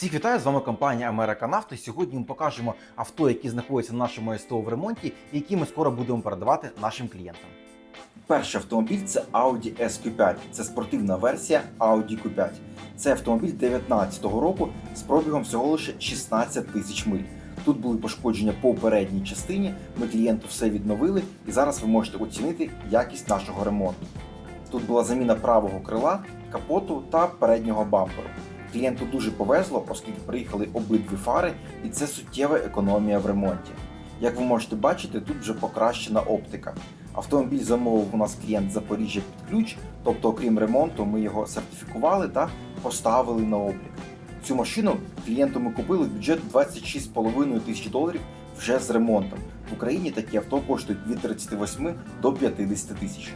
Всіх вітаю з вами компанія Американавто. Сьогодні ми покажемо авто, які знаходяться на нашому СТО в ремонті, і які ми скоро будемо передавати нашим клієнтам. Перший автомобіль це Audi SQ5. Це спортивна версія Audi Q5. Це автомобіль 2019 року з пробігом всього лише 16 тисяч миль. Тут були пошкодження по передній частині. Ми клієнту все відновили, і зараз ви можете оцінити якість нашого ремонту. Тут була заміна правого крила, капоту та переднього бамперу. Клієнту дуже повезло, оскільки приїхали обидві фари, і це суттєва економія в ремонті. Як ви можете бачити, тут вже покращена оптика. Автомобіль замовив у нас клієнт Запоріжжя під ключ, тобто, окрім ремонту, ми його сертифікували та поставили на облік. Цю машину клієнту ми купили в бюджет 26,5 тисяч доларів вже з ремонтом. В Україні такі авто коштують від 38 до 50 тисяч.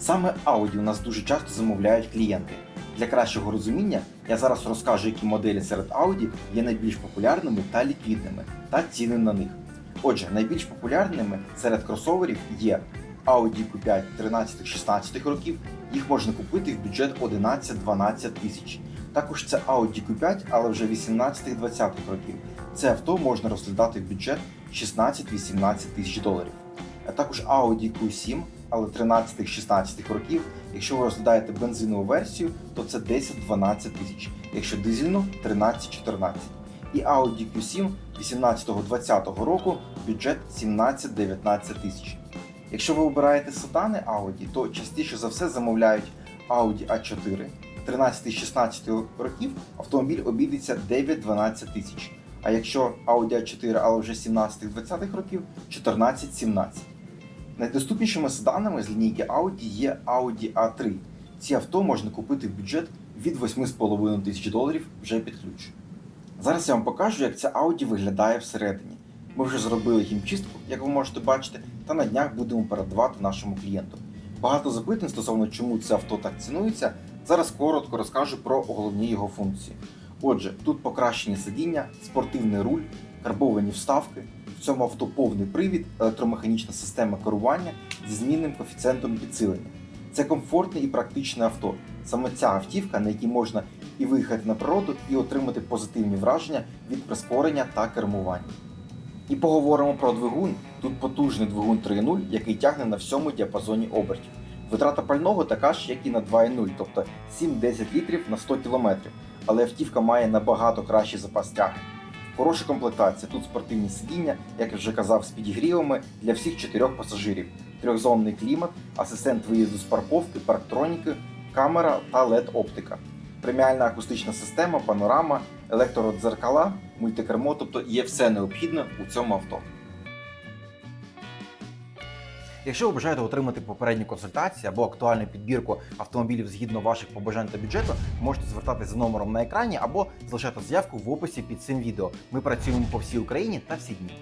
Саме Audi у нас дуже часто замовляють клієнти. Для кращого розуміння я зараз розкажу, які моделі серед Audi є найбільш популярними та ліквідними, та ціни на них. Отже, найбільш популярними серед кросоверів є Audi Q5 13-16 років, їх можна купити в бюджет 11-12 тисяч. Також це Audi Q5, але вже 18-20 років. Це авто можна розглядати в бюджет 16-18 тисяч доларів. А також Audi Q7, але 13-16 років. Якщо ви розглядаєте бензинову версію, то це 10-12 тисяч, якщо дизельну 13-14. І Audi Q7 18-20 року бюджет 17-19 тисяч. Якщо ви обираєте седани Audi, то частіше за все замовляють Audi A4. 13-16 років автомобіль обійдеться 9-12 тисяч. А якщо Audi A4, але вже 17-20 років 14-17. Найдоступнішими седанами з лінійки Audi є Audi A3. Ці авто можна купити в бюджет від 8,5 тисяч доларів вже під ключ. Зараз я вам покажу, як ця Audi виглядає всередині. Ми вже зробили хімчистку, як ви можете бачити, та на днях будемо передавати нашому клієнту. Багато запитань стосовно чому це авто так цінується. Зараз коротко розкажу про головні його функції. Отже, тут покращені сидіння, спортивний руль, карбовані вставки. В цьому авто повний привід, електромеханічна система керування зі змінним коефіцієнтом підсилення. Це комфортне і практичне авто. Саме ця автівка, на якій можна і виїхати на природу, і отримати позитивні враження від прискорення та кермування. І поговоримо про двигун. Тут потужний двигун 3.0, який тягне на всьому діапазоні обертів. Витрата пального така ж, як і на 2.0, тобто 7-10 літрів на 100 км. Але автівка має набагато кращий запас тяги. Хороша комплектація. Тут спортивні сидіння, як я вже казав, з підігрівами для всіх чотирьох пасажирів, трьохзонний клімат, асистент виїзду з парковки, парктроніки, камера та LED-оптика. Преміальна акустична система, панорама, електродзеркала, мультикермо, тобто є все необхідне у цьому авто. Якщо ви бажаєте отримати попередню консультацію або актуальну підбірку автомобілів згідно ваших побажань та бюджету, можете звертатися за номером на екрані або залишати заявку в описі під цим відео. Ми працюємо по всій Україні та всі дні.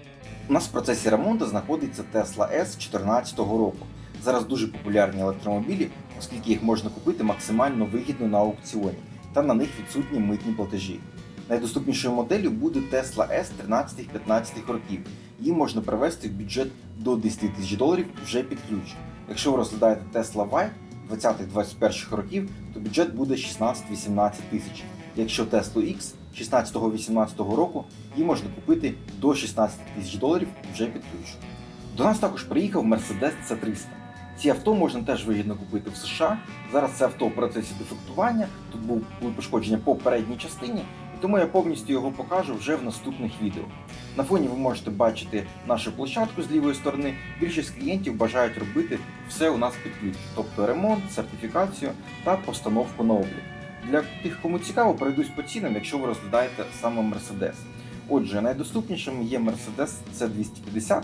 У нас в процесі ремонту знаходиться Tesla S 2014 року. Зараз дуже популярні електромобілі, оскільки їх можна купити максимально вигідно на аукціоні, та на них відсутні митні платежі. Найдоступнішою моделлю буде Tesla S 13-15 років. Її можна привести в бюджет до 10 тисяч доларів вже під ключ. Якщо ви розглядаєте Tesla Y 20-21 років, то бюджет буде 16-18 тисяч. Якщо Tesla X 16-18 року, її можна купити до 16 тисяч доларів вже під ключ. До нас також приїхав Mercedes C300. Ці авто можна теж вигідно купити в США. Зараз це авто в процесі дефектування. Тут були пошкодження по передній частині, тому я повністю його покажу вже в наступних відео. На фоні ви можете бачити нашу площадку з лівої сторони. Більшість клієнтів бажають робити все у нас під ключ, тобто ремонт, сертифікацію та постановку на облік. Для тих, кому цікаво, перейдусь по цінам, якщо ви розглядаєте саме Mercedes. Отже, найдоступнішим є Mercedes C250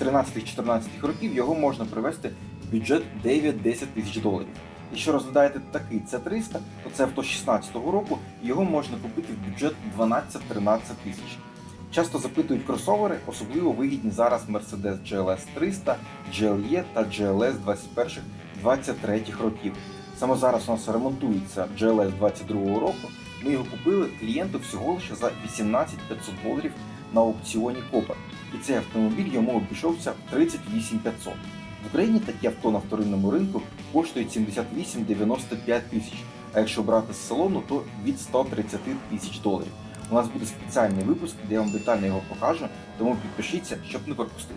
13-14 років його можна привести в бюджет 9-10 тисяч доларів. Якщо розглядаєте такий C300, то це авто 16-го року, його можна купити в бюджет 12-13 тисяч. Часто запитують кросовери, особливо вигідні зараз Mercedes GLS 300, GLE та GLS 21-23 років. Саме зараз у нас ремонтується GLS 22 року. Ми його купили клієнту всього лише за 18 500 доларів на аукціоні Копер. І цей автомобіль йому обійшовся в 38 500. В Україні такі авто на вторинному ринку коштують 78-95 тисяч, а якщо брати з салону, то від 130 тисяч доларів. У нас буде спеціальний випуск, де я вам детально його покажу, тому підпишіться, щоб не пропустити.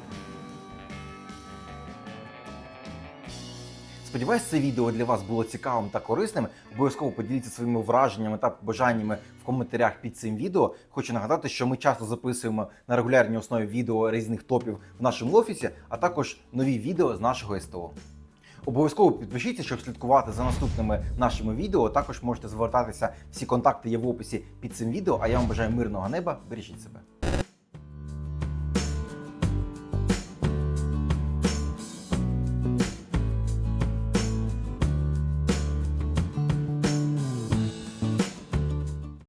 Сподіваюсь, це відео для вас було цікавим та корисним. Обов'язково поділіться своїми враженнями та побажаннями в коментарях під цим відео. Хочу нагадати, що ми часто записуємо на регулярній основі відео різних топів в нашому офісі, а також нові відео з нашого СТО. Обов'язково підпишіться, щоб слідкувати за наступними нашими відео. Також можете звертатися. Всі контакти є в описі під цим відео. А я вам бажаю мирного неба. Бережіть себе.